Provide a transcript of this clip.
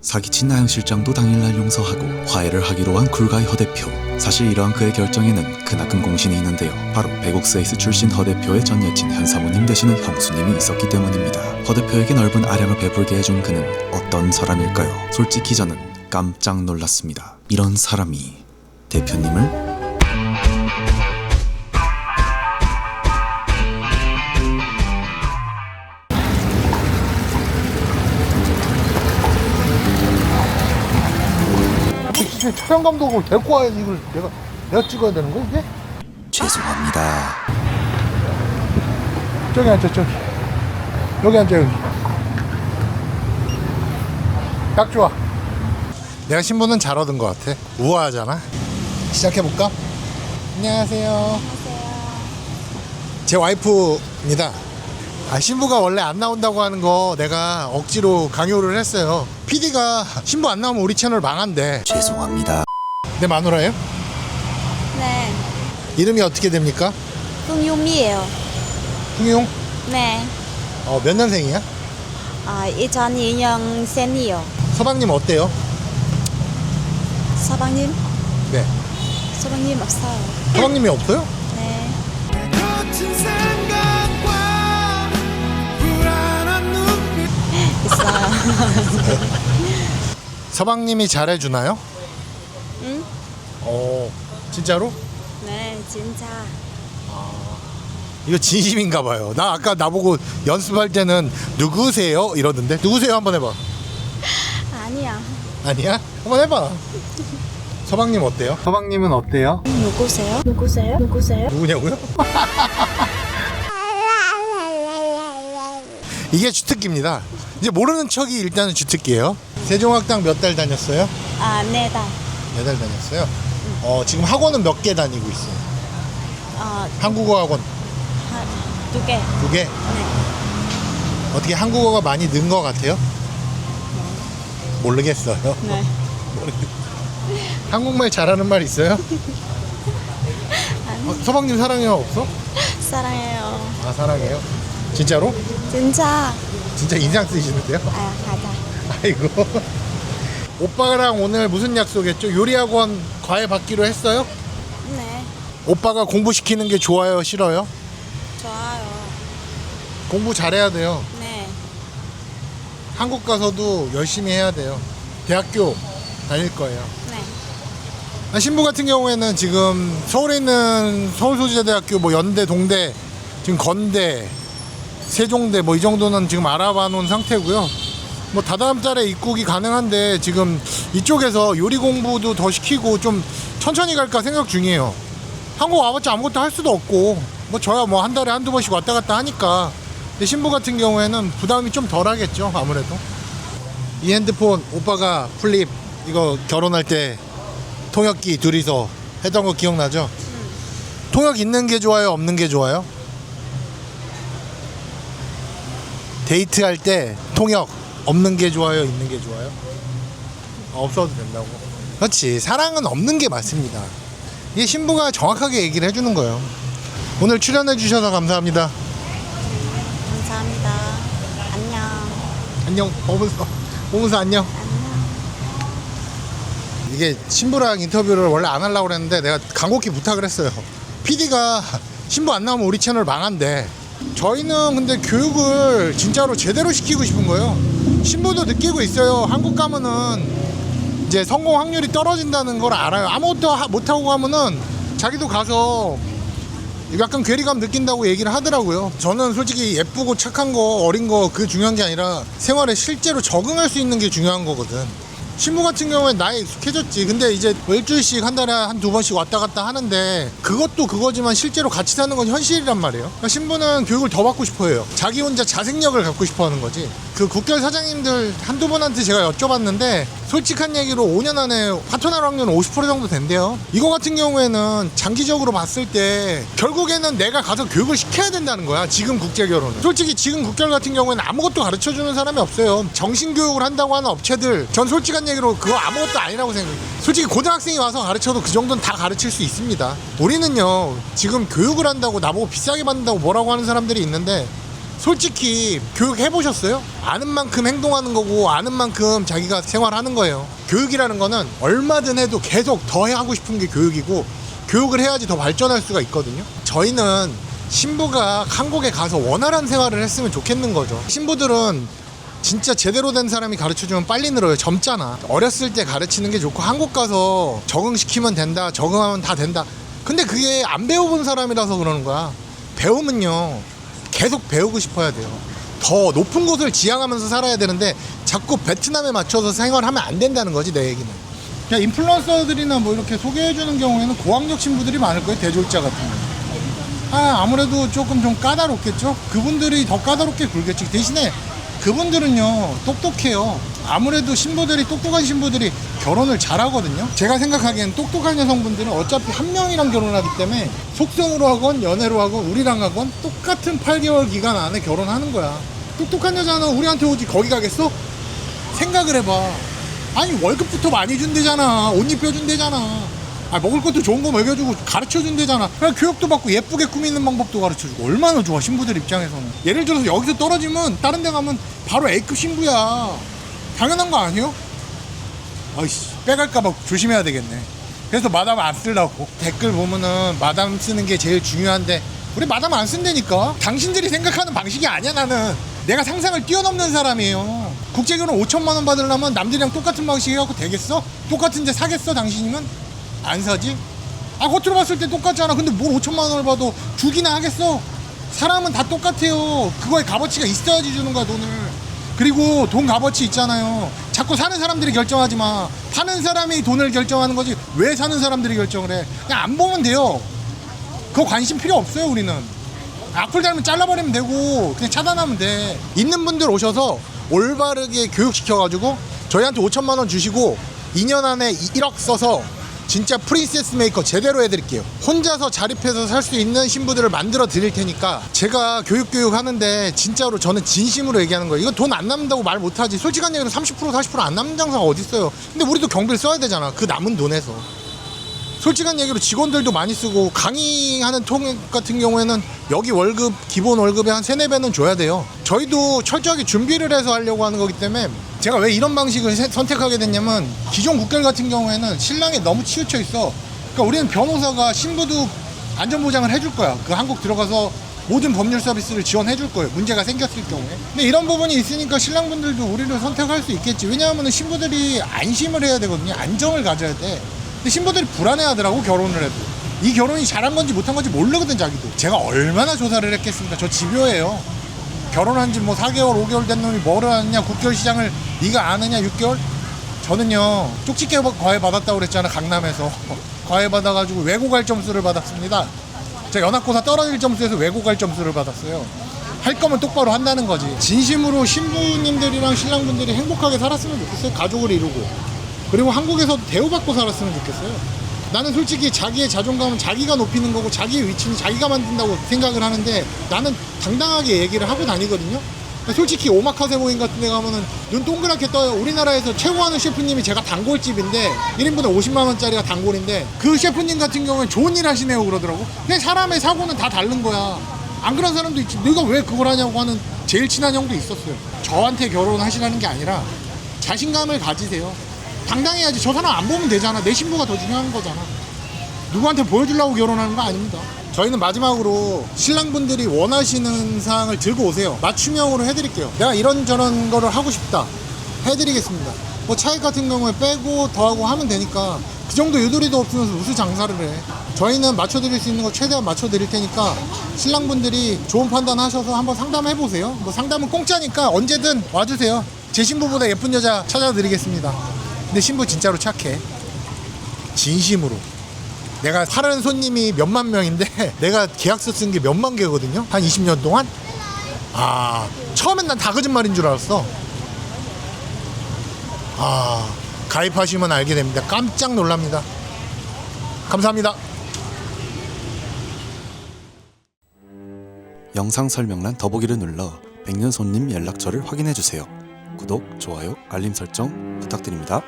사기친 나영 실장도 당일날 용서하고 화해를 하기로 한 굴가의 허 대표. 사실 이러한 그의 결정에는 크나큰 공신이 있는데요. 바로 배국스에이스 출신 허 대표의 전 여친 현 사모님 되시는 형수님이 있었기 때문입니다. 허 대표에게 넓은 아량을 베풀게 해준 그는 어떤 사람일까요? 솔직히 저는 깜짝 놀랐습니다. 이런 사람이 대표님을 촬영 감독을 데리고 와야지 이걸 내가 내가 찍어야 되는 거야 이게? 죄송합니다. 저기 앉아 저기. 여기 앉아 여기. 딱 좋아. 내가 신부는 잘 얻은 것 같아. 우아하잖아. 시작해볼까? 안녕하세요. 제 와이프입니다 아, 신부가 원래 안 나온다고 하는 거 내가 억지로 강요를 했어요 PD가 신부 안 나오면 우리 채널 망한대 죄송합니다. 내 마누라예요? 네, 이름이 어떻게 됩니까? 흥유미예요. 흥용? 네, 어, 몇 년생이야? 아, 2002년생이요. 서방님 어때요? 서방님? 네 서방님 없어요. 서방님이 없어요? 서방님이 잘해주나요? 응? 어 진짜로? 네, 진짜. 이거 진심인가 봐요 나 아까 나보고 연습할 때는 누구세요? 이러던데 누구세요? 한번 해봐 아니야. 아니야? 한번 해봐 서방님 어때요? 서방님은 어때요? 누구세요? 누구세요? 누구세요? 누구냐고요? 이게 주특기입니다 이제 모르는 척이 일단은 주특기예요 세종학당 몇 달 다녔어요? 아, 네 달. 네 달 다녔어요 어 지금 학원은 몇 개 다니고 있어요? 어, 한국어 학원 한, 두 개. 두 개? 네. 어떻게 한국어가 많이 는 것 같아요? 모르겠어요. 네. 한국말 잘하는 말 있어요? 어, 서방님 사랑해요 없어? 사랑해요. 아 사랑해요. 진짜로? 진짜. 진짜 인상 쓰시는데요? 아, 가자. 아이고. 오빠랑 오늘 무슨 약속했죠? 요리학원 과외 받기로 했어요? 네, 오빠가 공부시키는 게 좋아요, 싫어요? 좋아요. 공부 잘해야 돼요. 네, 한국 가서도 열심히 해야 돼요. 대학교 다닐 거예요. 네. 아, 신부 같은 경우에는 지금 서울에 있는 서울소재대학교 뭐 연대 동대 지금 건대 세종대 뭐 이 정도는 지금 알아봐 놓은 상태고요. 뭐 다다음 달에 입국이 가능한데 지금 이쪽에서 요리 공부도 더 시키고 좀 천천히 갈까 생각 중이에요. 한국 와봤자 아무것도 할 수도 없고 뭐 저야 뭐 한 달에 한두 번씩 왔다 갔다 하니까. 신부 같은 경우에는 부담이 좀 덜 하겠죠 아무래도. 이 핸드폰 오빠가 플립 이거 결혼할 때 통역기 둘이서 했던 거 기억나죠? 통역 있는 게 좋아요, 없는 게 좋아요? 데이트할 때 통역 없는 게 좋아요, 있는 게 좋아요? 어, 없어도 된다고. 그렇지. 사랑은 없는 게 맞습니다. 이게 신부가 정확하게 얘기를 해주는 거예요. 오늘 출연해 주셔서 감사합니다. 감사합니다. 안녕. 안녕. 보면서 보면서 안녕. 이게 신부랑 인터뷰를 원래 안 하려고 그랬는데 내가 간곡히 부탁을 했어요. PD가 신부 안 나오면 우리 채널 망한대. 저희는 근데 교육을 진짜로 제대로 시키고 싶은 거예요. 신부도 느끼고 있어요. 한국 가면은 이제 성공 확률이 떨어진다는 걸 알아요. 아무것도 하- 못하고 가면은 자기도 가서 약간 괴리감 느낀다고 얘기를 하더라고요. 저는 솔직히 예쁘고 착한 거, 어린 거, 그 중요한 게 아니라 생활에 실제로 적응할 수 있는 게 중요한 거거든. 신부 같은 경우엔 나에 익숙해졌지. 근데 이제 뭐 일주일씩 한 달에 한 두 번씩 왔다 갔다 하는데 그것도 그거지만 실제로 같이 사는 건 현실이란 말이에요. 그러니까 신부는 교육을 더 받고 싶어 해요. 자기 혼자 자생력을 갖고 싶어 하는 거지. 그 국결 사장님들 한두 분한테 제가 여쭤봤는데 솔직한 얘기로 5년 안에 파토날 확률은 50% 정도 된대요. 이거 같은 경우에는 장기적으로 봤을 때 결국에는 내가 가서 교육을 시켜야 된다는 거야. 지금 국제 결혼은. 솔직히 지금 국결 같은 경우에는 아무것도 가르쳐 주는 사람이 없어요. 정신 교육을 한다고 하는 업체들 전 솔직한 얘기로 그거 아무것도 아니라고 생각해요. 솔직히 고등학생이 와서 가르쳐도 그 정도는 다 가르칠 수 있습니다. 우리는요. 지금 교육을 한다고 나보고 비싸게 받는다고 뭐라고 하는 사람들이 있는데 솔직히 교육 해 보셨어요? 아는 만큼 행동하는 거고 아는 만큼 자기가 생활하는 거예요. 교육이라는 거는 얼마든 해도 계속 더 하고 싶은 게 교육이고 교육을 해야지 더 발전할 수가 있거든요. 저희는 신부가 한국에 가서 원활한 생활을 했으면 좋겠는 거죠. 신부들은 진짜 제대로 된 사람이 가르쳐주면 빨리 늘어요. 젊잖아. 어렸을 때 가르치는 게 좋고 한국 가서 적응시키면 된다. 적응하면 다 된다. 근데 그게 안 배워본 사람이라서 그러는 거야. 배우면요. 계속 배우고 싶어야 돼요. 더 높은 곳을 지향하면서 살아야 되는데 자꾸 베트남에 맞춰서 생활하면 안 된다는 거지 내 얘기는. 야, 인플루언서들이나 뭐 이렇게 소개해주는 경우에는 고학력 신부들이 많을 거예요. 대졸자 같은 거. 아, 아무래도 조금 좀 까다롭겠죠? 그분들이 더 까다롭게 굴겠지. 대신에 그분들은요, 똑똑해요. 아무래도 신부들이, 똑똑한 신부들이 결혼을 잘하거든요. 제가 생각하기엔 똑똑한 여성분들은 어차피 한 명이랑 결혼하기 때문에 속성으로 하건 연애로 하건 우리랑 하건 똑같은 8개월 기간 안에 결혼하는 거야. 똑똑한 여자는 우리한테 오지 거기 가겠어? 생각을 해봐. 아니 월급부터 많이 준대잖아. 옷 입혀준대잖아. 아 먹을 것도 좋은 거 먹여주고 가르쳐준대잖아. 그냥 교육도 받고 예쁘게 꾸미는 방법도 가르쳐주고 얼마나 좋아 신부들 입장에서는. 예를 들어서 여기서 떨어지면 다른 데 가면 바로 A급 신부야. 당연한 거 아니에요? 아이씨 빼갈까봐 조심해야 되겠네. 그래서 마담 안 쓰려고. 댓글 보면은 마담 쓰는 게 제일 중요한데 우리 마담 안 쓴다니까? 당신들이 생각하는 방식이 아니야 나는. 내가 상상을 뛰어넘는 사람이에요. 국제결혼 5천만 원 받으려면 남들이랑 똑같은 방식 해갖고 되겠어? 똑같은 데 사겠어 당신이면? 안 사지? 아 겉으로 봤을 때 똑같잖아. 근데 뭘 5천만 원을 받아 주기나 하겠어? 사람은 다 똑같아요. 그거에 값어치가 있어야지 주는 거야 돈을. 그리고 돈 값어치 있잖아요 자꾸 사는 사람들이 결정하지 마. 파는 사람이 돈을 결정하는 거지 왜 사는 사람들이 결정을 해? 그냥 안 보면 돼요. 그거 관심 필요 없어요 우리는. 악플 달면 잘라버리면 되고 그냥 차단하면 돼. 있는 분들 오셔서 올바르게 교육시켜가지고 저희한테 5천만 원 주시고 2년 안에 1억 써서 진짜 프린세스 메이커 제대로 해드릴게요. 혼자서 자립해서 살 수 있는 신부들을 만들어 드릴 테니까 제가 교육 교육 하는데 진짜로 저는 진심으로 얘기하는 거예요. 이거 돈 안 남는다고 말 못하지. 솔직한 얘기로 30% 40%안 남는 장사가 어딨어요? 근데 우리도 경비를 써야 되잖아. 그 남은 돈에서. 솔직한 얘기로 직원들도 많이 쓰고 강의하는 통역 같은 경우에는 여기 월급 기본 월급의 한 세네 배는 줘야 돼요. 저희도 철저하게 준비를 해서 하려고 하는 거기 때문에 제가 왜 이런 방식을 세- 선택하게 됐냐면 기존 국결 같은 경우에는 신랑이 너무 치우쳐 있어. 그러니까 우리는 변호사가 신부도 안전 보장을 해줄 거야. 그 한국 들어가서 모든 법률 서비스를 지원해 줄 거예요. 문제가 생겼을 경우에. 근데 이런 부분이 있으니까 신랑분들도 우리를 선택할 수 있겠지. 왜냐하면 신부들이 안심을 해야 되거든요. 안정을 가져야 돼. 근데 신부들이 불안해하더라고 결혼을 해도 이 결혼이 잘한 건지 못한 건지 모르거든 자기도 제가 얼마나 조사를 했겠습니까 저 집요해요 결혼한 지 뭐 4개월 5개월 된 놈이 뭐를 하느냐 국결 시장을 네가 아느냐 6개월? 저는요 쪽집게 과외 받았다고 그랬잖아 강남에서. 과외 받아가지고 외고갈 점수를 받았습니다. 제가 연합고사 떨어질 점수에서 외고갈 점수를 받았어요. 할 거면 똑바로 한다는 거지. 진심으로 신부님들이랑 신랑분들이 행복하게 살았으면 좋겠어요 가족을 이루고. 그리고 한국에서 대우받고 살았으면 좋겠어요. 나는 솔직히 자기의 자존감은 자기가 높이는 거고 자기의 위치는 자기가 만든다고 생각을 하는데 나는 당당하게 얘기를 하고 다니거든요. 솔직히 오마카세 모임 같은 데 가면은 눈 동그랗게 떠요. 우리나라에서 최고하는 셰프님이 제가 단골집인데 1인분에 50만 원짜리가 단골인데 그 셰프님 같은 경우에 좋은 일 하시네요 그러더라고. 근데 사람의 사고는 다 다른 거야. 안 그런 사람도 있지. 네가 왜 그걸 하냐고 하는 제일 친한 형도 있었어요. 저한테 결혼하시라는 게 아니라 자신감을 가지세요. 당당해야지. 저 사람 안 보면 되잖아. 내 신부가 더 중요한 거잖아. 누구한테 보여주려고 결혼하는 거 아닙니다. 저희는 마지막으로 신랑분들이 원하시는 사항을 들고 오세요. 맞춤형으로 해드릴게요. 내가 이런저런 거를 하고 싶다. 해드리겠습니다. 뭐 차액 같은 경우에 빼고 더하고 하면 되니까 그 정도 유도리도 없으면서 무슨 장사를 해. 저희는 맞춰드릴 수 있는 거 최대한 맞춰드릴 테니까 신랑분들이 좋은 판단 하셔서 한번 상담해 보세요. 뭐 상담은 공짜니까 언제든 와주세요. 제 신부보다 예쁜 여자 찾아드리겠습니다. 근데 신부 진짜로 착해. 진심으로. 내가 하는 손님이 몇만 명인데 내가 계약서 쓴 게 몇만 개거든요. 한 20년 동안. 아, 처음엔 난 다 거짓말인 줄 알았어. 아, 가입하시면 알게 됩니다. 깜짝 놀랍니다. 감사합니다. 영상 설명란 더보기를 눌러 백년 손님 연락처를 확인해 주세요. 구독, 좋아요, 알림 설정 부탁드립니다.